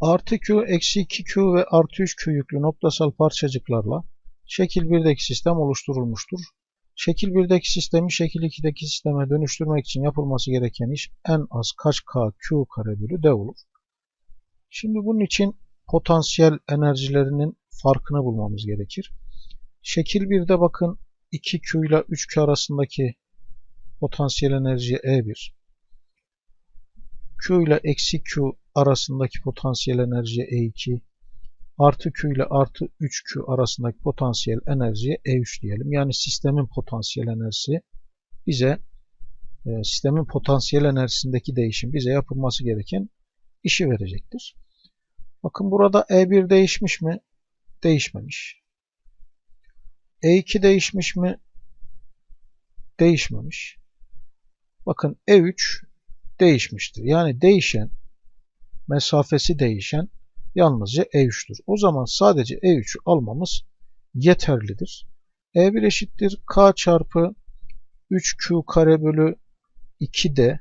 Artı Q, eksi 2Q ve artı 3Q yüklü noktasal parçacıklarla şekil 1'deki sistem oluşturulmuştur. Şekil 1'deki sistemi şekil 2'deki sisteme dönüştürmek için yapılması gereken iş en az kaç K Q kare bölü D olur. Şimdi bunun için potansiyel enerjilerinin farkını bulmamız gerekir. Şekil 1'de bakın 2Q ile 3Q arasındaki potansiyel enerji E1. Q ile eksi Q arasındaki potansiyel enerji E2. Artı Q ile artı 3Q arasındaki potansiyel enerjiye E3 diyelim. Yani sistemin potansiyel enerjisi bize e, sistemin potansiyel enerjisindeki değişim bize yapılması gereken işi verecektir. Bakın burada E1 değişmiş mi? Değişmemiş. E2 değişmiş mi? Değişmemiş. Bakın E3 değişmiştir. Yani değişen, mesafesi değişen yalnızca E3'tür. O zaman sadece E3'ü almamız yeterlidir. E1 eşittir K çarpı 3Q kare bölü 2D.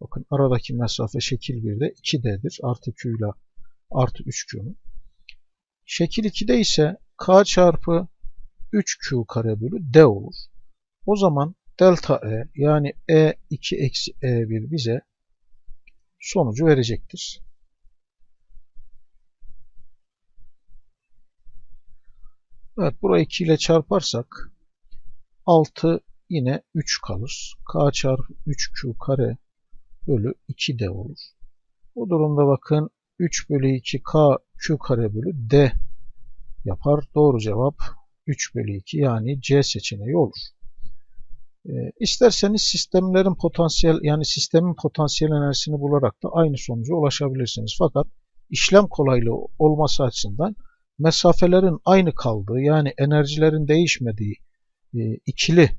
Bakın aradaki mesafe şekil 1'de 2D'dir. Artı Q ile artı 3Q'nun. Şekil 2'de ise K çarpı 3Q kare bölü D olur. O zaman delta E yani E2 eksi E1 bize sonucu verecektir. Evet burayı 2 ile çarparsak 6 yine 3 kalır. K çarpı 3Q kare bölü 2D olur. Bu durumda bakın 3 bölü 2 K Q kare bölü D yapar. Doğru cevap 3 bölü 2 yani C seçeneği olur. E, isterseniz sistemlerin potansiyel yani sistemin potansiyel enerjisini bularak da aynı sonuca ulaşabilirsiniz. Fakat işlem kolaylığı olması açısından mesafelerin aynı kaldığı yani enerjilerin değişmediği e, ikili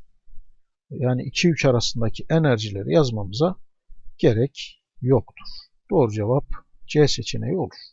yani iki yük arasındaki enerjileri yazmamıza gerek yoktur. Doğru cevap C seçeneği olur.